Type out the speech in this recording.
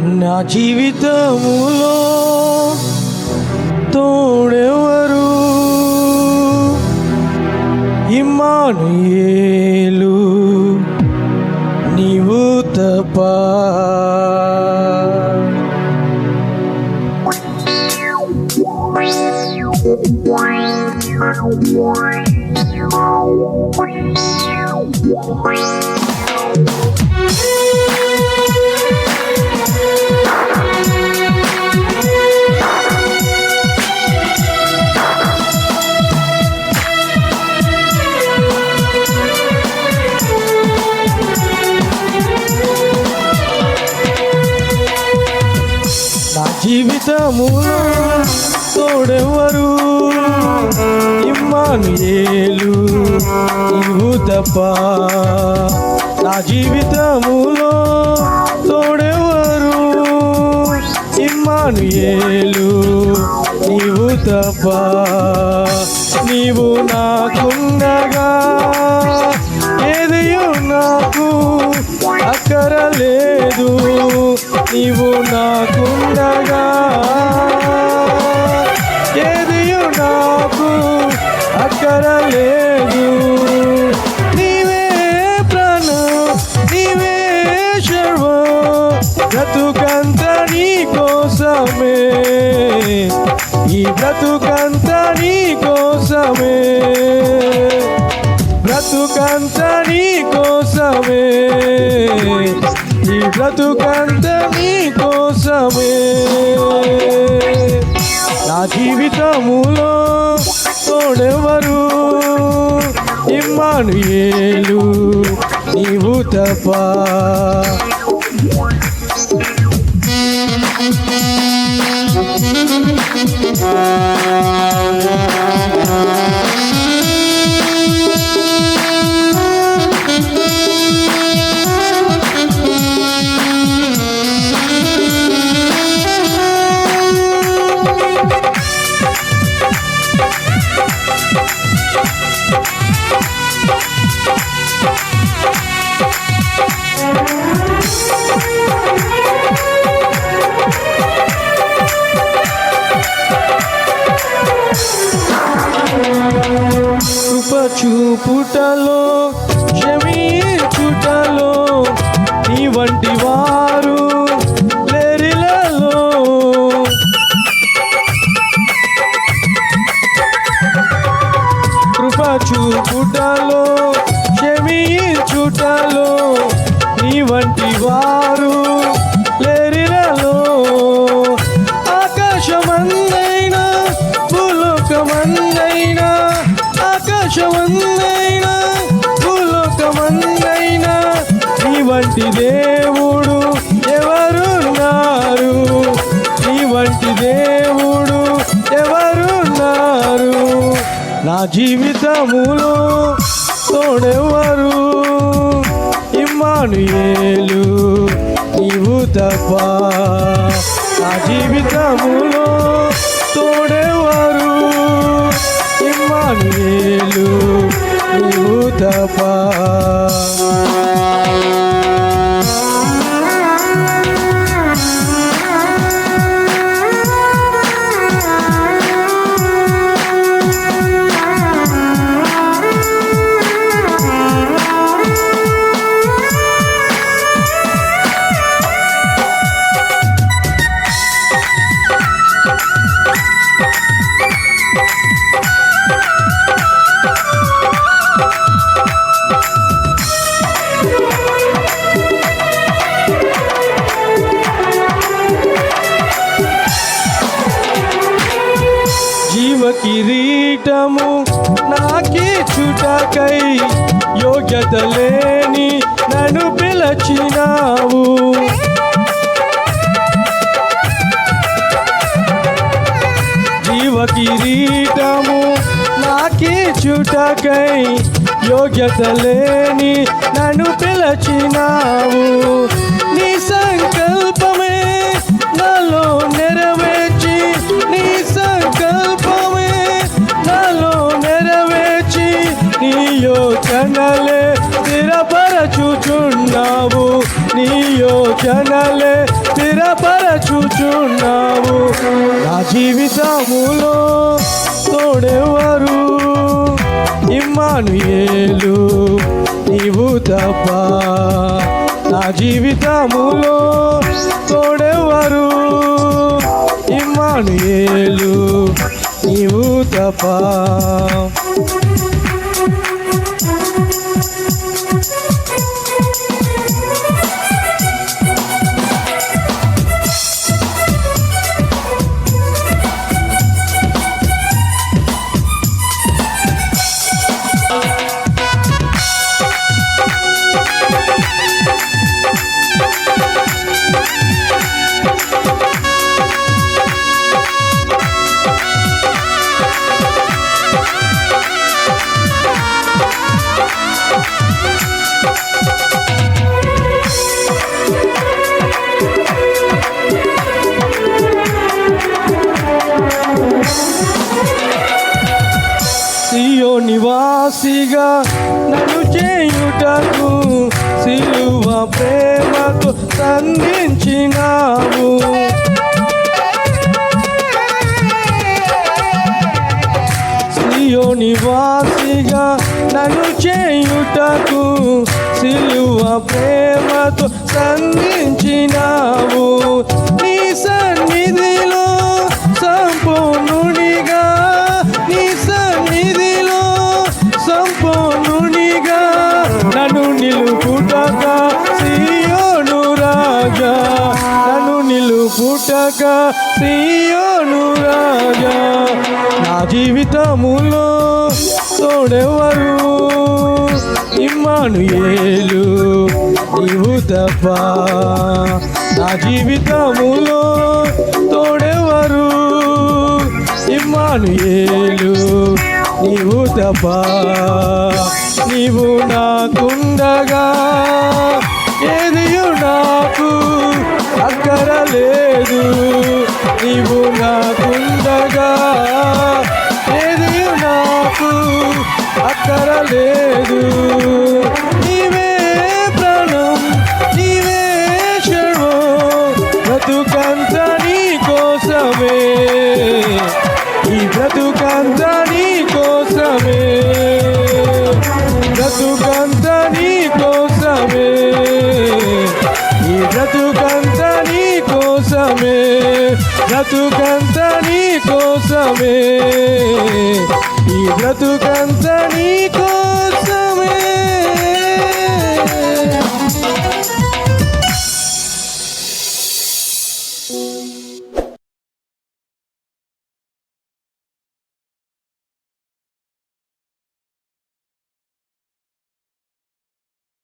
నా జీవితములో తోడెవరు? ఇమ్మానుయేలు నీవు తప్ప. నా జీవితములో తోడెవరు ఇమ్మానుయేలు నీవు తప్ప నా జీవితములో తోడెవరు ఇమ్మానుయేలు నీవు తప్ప నీవు నాకుండగా ఏదియు నాకు అక్కరలేదు. నీవు నాకుండగా. ఏదియు నాకు అక్కడ లేదు. నీవే ప్రాణం నీవే సర్వం బ్రతుకంత నీ కోసమే. ఈ బ్రతుకంత నీ కోసమే. బ్రతుకంత నీ కోసమే. బ్రతుకంత నీ కోసమే నా జీవితములో తోడెవరు ఇమ్మానుయేలు నీవు తప్ప వారు లేరిలలో ఆకాశమందైనా భూలోకమందైనా ఆకాశమందైనా భూలోకమందైనా నీ వంటి దేవుడు ఎవరున్నారు? నీ వంటి దేవుడు ఎవరున్నారు? నా జీవితములో తోడెవరు ఇమ్మానుయేలు నీవు తప్ప నా జీవితములో తోడేవారు? ఇమ్మానుయేలు నీవు తప్ప కిరీటము నాకి చుటకై యోగ్యత లేని నన్ను పిలచినావు. జీవ కిరీటము నాకి చుటకై యోగ్యత లేని నన్ను పిలచినావు. నీ సంకల్పమే నాలో నెరవేర్చి నీ యోచనలే స్థిరపరచుచున్నావు. నీ యోచనలే స్థిరపరచుచున్నావు. నా జీవితములో తోడెవరు ఇమ్మానుయేలు నీవు తప్ప నా జీవితములో తోడెవరు ఇమ్మానుయేలు నీవు తప్ప దాసిగా నన్ను చేయుటకు సిలువ ప్రేమకు సంధించినావు. సియో నివాసిగా నన్ను చేయుటకు సిలువ ప్రేమతో సంధించినావు. నీ సన్నిధిలో సంపూర్ణ నిలుపుటక సీయోను రాజా. నా జీవితములో తోడెవరు? ఇమ్మాను ఏలు నీవు తప్ప నా జీవితములో తోడెవరు? ఇమ్మాను ఏలు నీవు తప్ప నీవు నాకుండగా లేదు. నీవు నాకుండగా ఏది నాకు అక్కరలేదు. బ్రతుకంత నీ కోసమే. ఈ బ్రతుకంత నీ కోసమే